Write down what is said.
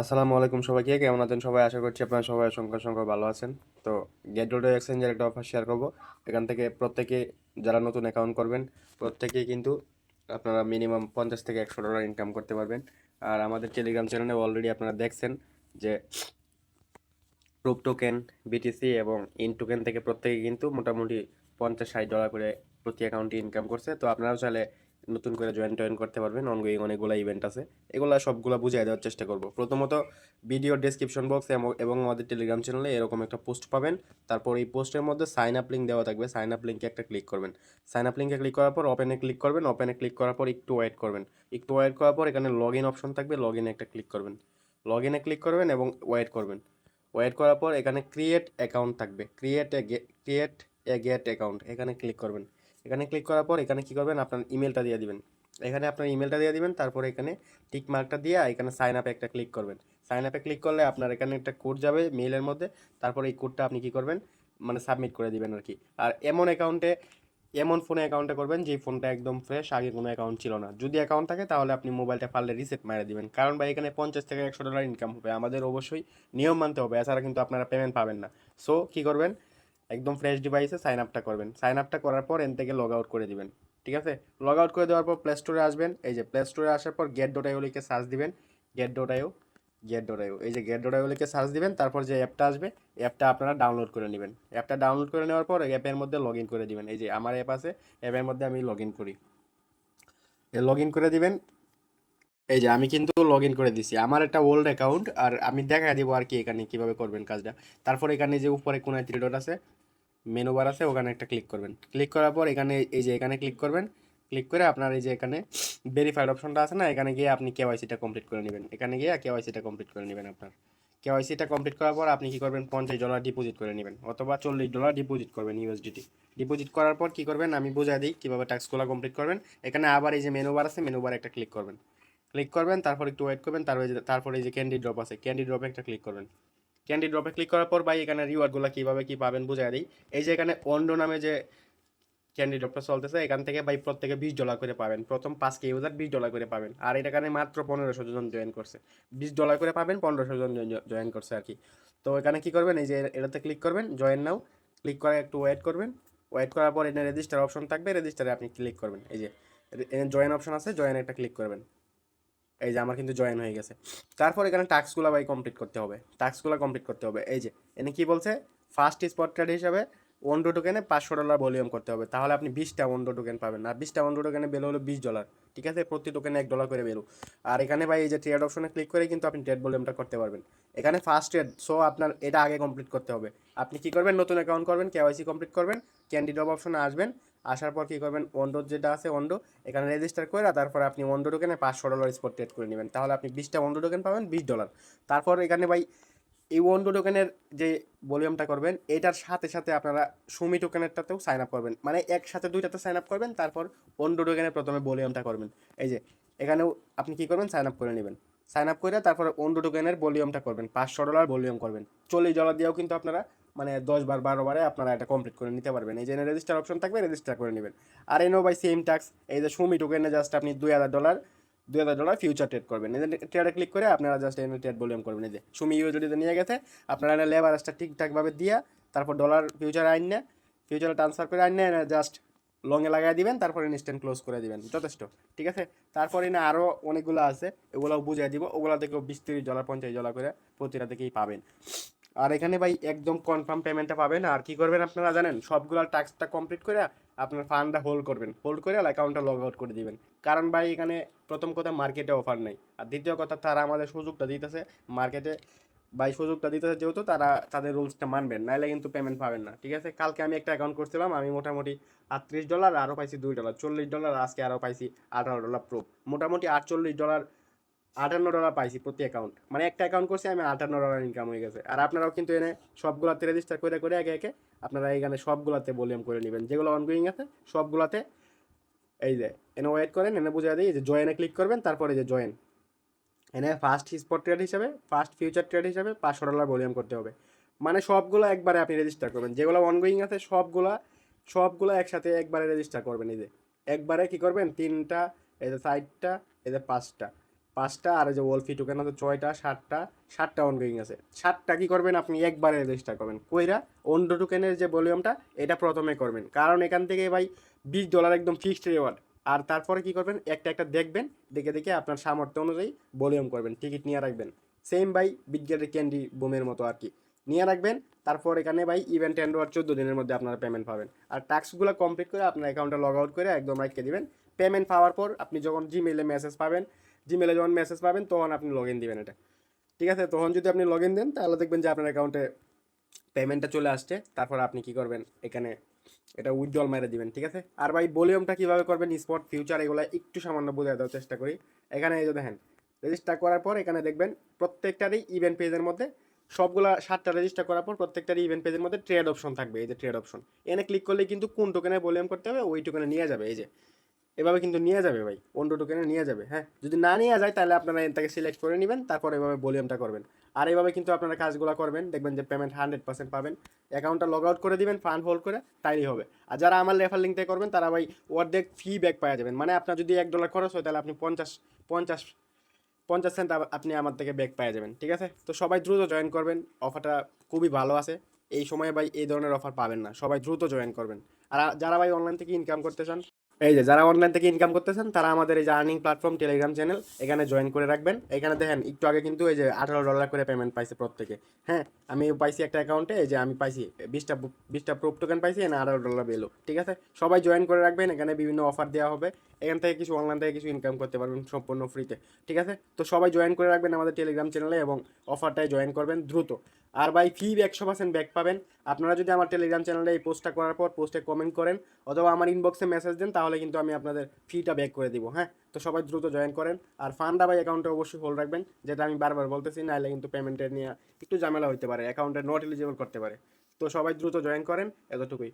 আসসালামু আলাইকুম সবাইকে, কেমন আছেন সবাই? আশা করছি আপনারা সবাই সংখ্যা সংখ্যা ভালো আছেন। তো গেট ডট এক্সচেঞ্জের একটা অফার শেয়ার করব। এখান থেকে প্রত্যেকে যারা নতুন অ্যাকাউন্ট করবেন প্রত্যেকেই কিন্তু আপনারা মিনিমাম পঞ্চাশ থেকে একশো ডলার ইনকাম করতে পারবেন। আর আমাদের টেলিগ্রাম চ্যানেলে অলরেডি আপনারা দেখছেন যে প্রুপ টোকেন বিটিসি এবং ইন টোকেন থেকে প্রত্যেকে কিন্তু মোটামুটি পঞ্চাশ ষাট ডলার করে প্রতি অ্যাকাউন্টে ইনকাম করছে। তো আপনারাও চাইলে নতুন করে জয়েন টয়েন করতে পারবেন। অনগোয়িং অনেকগুলো ইভেন্ট আছে। এগুলো সবগুলো বুঝিয়ে দেওয়ার চেষ্টা করব। প্রথমত ভিডিও ডেসক্রিপশন বক্সে এবং আমাদের টেলিগ্রাম চ্যানেলে এরকম একটা পোস্ট পাবেন। তারপর এই পোস্টের মধ্যে সাইন আপ লিঙ্ক দেওয়া থাকবে। সাইন আপ লিঙ্কে একটা ক্লিক করবেন। সাইন আপ লিঙ্কে ক্লিক করার পর ওপেনে ক্লিক করবেন। ওপেনে ক্লিক করার পর একটু ওয়েট করবেন। একটু ওয়েট করার পর এখানে লগ ইন অপশন থাকবে। লগ ইনে একটা ক্লিক করবেন। লগ ইনে ক্লিক করবেন এবং ওয়েট করবেন। ওয়েট করার পর এখানে ক্রিয়েট অ্যাকাউন্ট থাকবে। Create a create a get account এখানে ক্লিক করবেন। এখানে ক্লিক করার পর এখানে কী করবেন? আপনার ইমেলটা দিয়ে দিবেন। এখানে আপনার ইমেলটা দিয়ে দিবেন, তারপরে এখানে টিক মার্কটা দিয়ে এখানে সাইন আপে একটা ক্লিক করবেন। সাইন আপে ক্লিক করলে আপনার এখানে একটা কোড যাবে মেইলের মধ্যে। তারপরে এই কোডটা আপনি কী করবেন? মানে সাবমিট করে দিবেন আর কি। আর এমন অ্যাকাউন্টে এমন ফোনে অ্যাকাউন্টে করবেন যে ফোনটা একদম ফ্রেশ আগে কোনো অ্যাকাউন্ট ছিল না। যদি অ্যাকাউন্ট থাকে তাহলে আপনি মোবাইলটা পারলে রিসেট মেরে দিবেন। কারণ ভাই, এখানে পঞ্চাশ থেকে একশো ডলার ইনকাম হবে। আমাদের অবশ্যই নিয়ম মানতে হবে। এছাড়া কিন্তু আপনারা পেমেন্ট পাবেন না। সো কী করবেন? একদম ফ্রেশ ডিভাইসে সাইন আপটা করবেন। সাইন আপটা করার পর এন থেকে লগ আউট করে দিবেন, ঠিক আছে? লগ আউট করে দেওয়ার পর প্লে স্টোরে আসবেন, এই যে প্লে স্টোরে আসার পর গেট ডট আইও লিখে সার্চ দিবেন gate dot IO gate dot IO এই যে গেট ডট আইও লিখে সার্চ দিবেন, তারপর যে অ্যাপটা আসবে অ্যাপটা আপনারা ডাউনলোড করে নেবেন। অ্যাপটা ডাউনলোড করে নেওয়ার পর অ্যাপের মধ্যে লগ ইন করে দিবেন। এই যে আমার অ্যাপ আছে অ্যাপের মধ্যে আমি লগ ইন করি। লগ ইন করে দিবেন এই যে আমি কিন্তু লগ ইন করে দিছি। আমার একটা ওল্ড অ্যাকাউন্ট আর আমি দেখা দিব আর কি এখানে কীভাবে করবেন কাজটা। তারপর এখানে যে উপরে কোনায় থ্রি আছে মেনু বার আছে, ওখানে একটা ক্লিক করবেন। ক্লিক করার পর এখানে এই যে এখানে ক্লিক করবেন। ক্লিক করে আপনার এই যে এখানে ভেরিফাইড অপশনটা আছে না, এখানে গিয়ে আপনি কেওয়াইসিটা কমপ্লিট করে নেবেন। এখানে গিয়ে কেওয়াইসিটা কমপ্লিট করে নেবেন আপনার। কেওয়াইসিটা কমপ্লিট করার পর আপনি কি করবেন? পঞ্চাশ ডলার ডিপোজিট করে নেবেন অথবা চল্লিশ ডলার ডিপোজিট করবেন ইউএসডিটি ডিপোজিট করার পর কি করবেন? আমি বুঝাই দিই কীভাবে ট্যাক্সগুলো কমপ্লিট করবেন। এখানে আবার এই যে মেনু বার আছে মেনু বার একটা ক্লিক করবেন। ক্লিক করবেন, তারপর একটু ওয়েট করবেন, তারপরে তারপরে এই যে ক্যান্ডি ড্রপ আছে ক্যান্ডি ড্রপে একটা ক্লিক করবেন। ক্যান্ডি ড্রপে ক্লিক করার পর ভাই এখানে রিওয়ার্ডগুলো কীভাবে কী পাবেন বুঝাই দিই। এই যে এখানে অন্ডো নামে যে ক্যান্ডি ড্রপটা চলতেছে, এখান থেকে ভাই প্রত্যেকে বিশ ডলার করে পাবেন। প্রথম পাঁচ কে ইউজার বিশ ডলার করে পাবেন। আর এটা এখানে মাত্র পনেরোশো জন জয়েন করছে। বিশ ডলার করে পাবেন, পনেরোশো জন জয়েন করছে আর কি। তো এখানে কী করবেন, এই যে এটাতে ক্লিক করবেন জয়েন নাও ক্লিক করে একটু ওয়েট করবেন। ওয়েট করার পর এখানে রেজিস্টার অপশন থাকবে রেজিস্টারে আপনি ক্লিক করবেন। এই যে জয়েন অপশন আছে জয়েন একটা ক্লিক করবেন। এই যে আমার কিন্তু জয়েন হয়ে গেছে। তারপর এখানে টাস্কগুলো ভাই কমপ্লিট করতে হবে। টাস্কগুলো কমপ্লিট করতে হবে। এই যে, এনে কি বলছে? ফার্স্ট স্পট ট্রেড হিসাবে ওন্ডো টোকেনে পাঁচশো ডলার ভলিউম করতে হবে। তাহলে আপনি বিশটা ওন্ডো টোকেন পাবেন। আর বিশটা ওন্ডো টোকেনে বেলো হলো বিশ ডলার ঠিক আছে? প্রতি টোকেনে এক ডলার করে বেরো। আর এখানে ভাই এই যে ট্রেড অপশনে ক্লিক করে কিন্তু আপনি ট্রেড ভলিউমটা করতে পারবেন। এখানে ফার্স্ট ট্রেড সো আপনার এটা আগে কমপ্লিট করতে হবে। আপনি কি করবেন? নতুন অ্যাকাউন্ট করবেন কেওয়াইসি কমপ্লিট করবেন ক্যান্ডিডেট অপশনে আসবেন। আসার পর কী করবেন ওন্ডো যেটা আছে ওন্ডো এখানে রেজিস্টার করে তারপরে আপনি ওন্ডো টোকেনে পাঁচশো ডলার স্পট ট্রেড করে নেবেন। তাহলে আপনি বিশটা ওন্ডো টোকেন পাবেন, বিশ ডলার তারপর এখানে ভাই, এই ওন্ডো টোকেনের যে ভলিউমটা করবেন, এটার সাথে সাথে আপনারা সুমি টোকেনেরটাতেও সাইন আপ করবেন। মানে একসাথে দুইটাতে সাইন আপ করবেন, তারপর ওন্ডো টোকেনের প্রথমে ভলিউমটা করবেন। এই যে, এখানেও আপনি কী করবেন সাইন আপ করে নেবেন। সাইন আপ করে তারপর ওন্ডো টোকেনের ভলিউমটা করবেন, পাঁচশো ডলার ভলিউম করবেন। চল্লিশ ডলার দিয়েও কিন্তু আপনারা মানে দশ বার, বারো বারে আপনারা এটা কমপ্লিট করে নিতে পারবেন। এই যে রেজিস্টার অপশন থাকবে রেজিস্টার করে নেবেন। আর এনো বাই সেম ট্যাক্স এই যে সুমি টোকেনে জাস্ট আপনি দুই হাজার ডলার দুই হাজার ডলার ফিউচার ট্রেড করবেন। এই ট্রেডে ক্লিক করে আপনারা জাস্ট এনে ট্রেড ভলিউম করবেন। এই যে সুমি ইউজডিতে নিয়ে গেছে, আপনারা এনে লেবারেজটা ঠিকঠাকভাবে দিয়া, তারপর ডলার ফিউচার আইন না ফিউচারে ট্রান্সফার করে আইন না জাস্ট লংয়ে লাগাই দিবেন, তারপরে ইনস্ট্যান্ট ক্লোজ করে দিবেন। যথেষ্ট, ঠিক আছে? তারপরে না আরও অনেকগুলো আছে, এগুলোও বুঝিয়ে দিব। ওগুলো থেকেও বিশ তিরিশ ডলার পঞ্চাশ ডলার করে প্রতিটা থেকেই পাবেন। আর এখানে ভাই একদম কনফার্ম পেমেন্টটা পাবেন। আর কি করবেন আপনারা জানেন? সবগুলো টাস্কটা কমপ্লিট করে আপনার ফান্ডটা হোল্ড করবেন। হোল্ড করে অ্যাকাউন্টটা লগ আউট করে দিবেন। কারণ ভাই এখানে প্রথম কথা মার্কেটে অফার নেই। আর দ্বিতীয় কথা, তারা আমাদের সুযোগটা দিতেছে মার্কেটে ভাই সুযোগটা দিতেছে যেহেতু তারা তাদের রুলসটা মানবেন নাহলে কিন্তু পেমেন্ট পাবেন না। ঠিক আছে? কালকে আমি একটা অ্যাকাউন্ট করছিলাম, আমি মোটামুটি আটত্রিশ ডলার আরও পাইছি দুই ডলার চল্লিশ ডলার আজকে আরও পাইছি আঠারো ডলার প্রুফ মোটামুটি আটচল্লিশ ডলার আটান্ন ডলার পাইছি প্রতি অ্যাকাউন্ট মানে একটা অ্যাকাউন্ট করছি, আমি আটান্ন ডলার ইনকাম হয়ে গেছে। আর আপনারাও কিন্তু এনে সবগুলাতে রেজিস্টার করে করে একে একে আপনারা এখানে সবগুলাতে ভলিউম করে নেবেন। যেগুলো অনগোয়িং আছে, সবগুলাতে এই যে, এনে ওয়েট করেন, এনে বুঝা দিই যে জয়েনে ক্লিক করবেন, তারপরে যে জয়েন এনে ফার্স্ট স্পট ট্রেড হিসাবে ফার্স্ট ফিউচার ট্রেড হিসাবে পাঁচশো ডলার ভলিউম করতে হবে। মানে সবগুলো একবারে আপনি রেজিস্টার করবেন। যেগুলো অনগোয়িং আছে, সবগুলা, সবগুলো একসাথে একবারে রেজিস্টার করবেন। এই যে, একবারে কী করবেন? তিনটা, এই যে সাইডটা এই যে পাঁচটা। পাঁচটা, আর যে ওলফি টোকেন আছে, ছয়টা, সাতটা সাতটা অনগোয়িং আছে। সাতটা কি করবেন আপনি? একবারে রেজিস্টার করবেন। কইরা অন্য টোকেনের যে ভলিউমটা এটা প্রথমে করবেন। কারণ এখান থেকে ভাই বিশ ডলার একদম ফিক্সড রেওয়ার্ড আর তারপরে কি করবেন? একটা একটা দেখবেন, দেখে দেখে আপনার সামর্থ্য অনুযায়ী ভলিউম করবেন টিকিট নিয়ে রাখবেন। সেম ভাই বিজ্ঞানের ক্যান্ডি বোমের মতো আর কি। নিয়ে রাখবেন, তারপর এখানে ভাই ইভেন্ট এন্ড আর চোদ্দ দিনের মধ্যে আপনারা পেমেন্ট পাবেন। আর টাস্কগুলো কমপ্লিট করে আপনার অ্যাকাউন্টে লগ আউট করে একদম রাখতে দিবেন। পেমেন্ট পাওয়ার পর আপনি যখন জিমেলে মেসেজ পাবেন জিমেলে যখন মেসেজ পাবেন, তখন আপনি লগ ইন দিবেন এটা। ঠিক আছে? তখন যদি আপনি লগ ইন দেন, তাহলে দেখবেন যে আপনার অ্যাকাউন্টে পেমেন্টটা চলে আসছে। তারপর আপনি কি করবেন? এখানে এটা উইথড্রল মেরে দিবেন, ঠিক আছে? আর ভাই ভলিউমটা কীভাবে করবেন? স্পট ফিউচার এগুলো একটু সামান্য বোঝায় দেওয়ার চেষ্টা করি। এখানে এই যে দেখেন রেজিস্টার করার পর এখানে দেখবেন প্রত্যেকটারই ইভেন্ট পেজের মধ্যে সবগুলা সাতটা রেজিস্টার করার পর প্রত্যেকটারই ইভেন্ট পেজের মধ্যে ট্রেড অপশন থাকবে, এই যে ট্রেড অপশন এনে ক্লিক করলে কিন্তু কোন টোকেনে ভলিউম করতে হবে, ওই টোকেনে নিয়ে যাবে, এই যে। এভাবে কিন্তু নিয়ে যাবে ভাই অন্য টোকেনে নিয়ে যাবে হ্যাঁ? যদি না নিয়ে যায় তাহলে আপনারা এটাকে সিলেক্ট করে নেবেন, তারপর এভাবে ভলিউমটা করবেন। আর এইভাবে কিন্তু আপনারা কাজগুলো করবেন, দেখবেন যে পেমেন্ট হান্ড্রেড পার্সেন্ট পাবেন। অ্যাকাউন্টটা লগ আউট করে দিবেন ফান্ড হোল্ড করে তাইলেই হবে। আর যারা আমার রেফার লিঙ্ক থেকে করবেন, তারা ভাই অর্ধেক ফি ব্যাক পাওয়া যাবেন। মানে আপনার যদি এক ডলার খরচ হয়, তাহলে আপনি পঞ্চাশ পঞ্চাশ পঞ্চাশ সেন্ট আপনি আমার থেকে ব্যাক পেয়ে যাবেন, ঠিক আছে? তো সবাই দ্রুত জয়েন করবেন অফারটা খুবই ভালো আছে। এই সময়ে ভাই এই ধরনের অফার পাবেন না, সবাই দ্রুত জয়েন করবেন। আর যারা ভাই অনলাইন থেকে ইনকাম করতে চান এই যে যারা অনলাইন থেকে ইনকাম করতেছেন, তারা আমাদের এই যে আর্নিং প্ল্যাটফর্ম টেলিগ্রাম চ্যানেল এখানে জয়েন করে রাখবেন। এখানে দেখেন, একটু আগে কিন্তু এই যে আঠারো ডলার করে পেমেন্ট পাইছে প্রত্যেকে। হ্যাঁ আমি পাইছি একটা অ্যাকাউন্টে এই যে আমি পাইছি বিশটা বিশটা প্রুফ টোকেন পাইছি, এখানে আঠারো ডলার বেলো। ঠিক আছে? সবাই জয়েন করে রাখবেন, এখানে বিভিন্ন অফার দেওয়া হবে। এখান থেকে কিছু অনলাইন থেকে কিছু ইনকাম করতে পারবেন সম্পূর্ণ ফ্রিতে ঠিক আছে? তো সবাই জয়েন করে রাখবেন আমাদের টেলিগ্রাম চ্যানেলে এবং অফারটায় জয়েন করবেন দ্রুত। আর ভাই ফি একশো পার্সেন্ট ব্যাক পাবেন। আপনারা যদি আমার টেলিগ্রাম চ্যানেলে এই পোস্টটা করার পর পোস্টে কমেন্ট করেন অথবা আমার ইনবক্সে মেসেজ দেন, তাহলে কিন্তু আমি আপনাদের ফিটা ব্যাক করে দিব হ্যাঁ? তো সবাই দ্রুত জয়েন করেন। আর ফান্ডা বাই অ্যাকাউন্টে অবশ্যই হোল্ড রাখবেন, যেটা আমি বারবার বলতেছি নাহলে কিন্তু পেমেন্টের নিয়ে একটু ঝামেলা হতে পারে অ্যাকাউন্টে নট এলিজিবল করতে পারে। তো সবাই দ্রুত জয়েন করেন, এতটুকুই।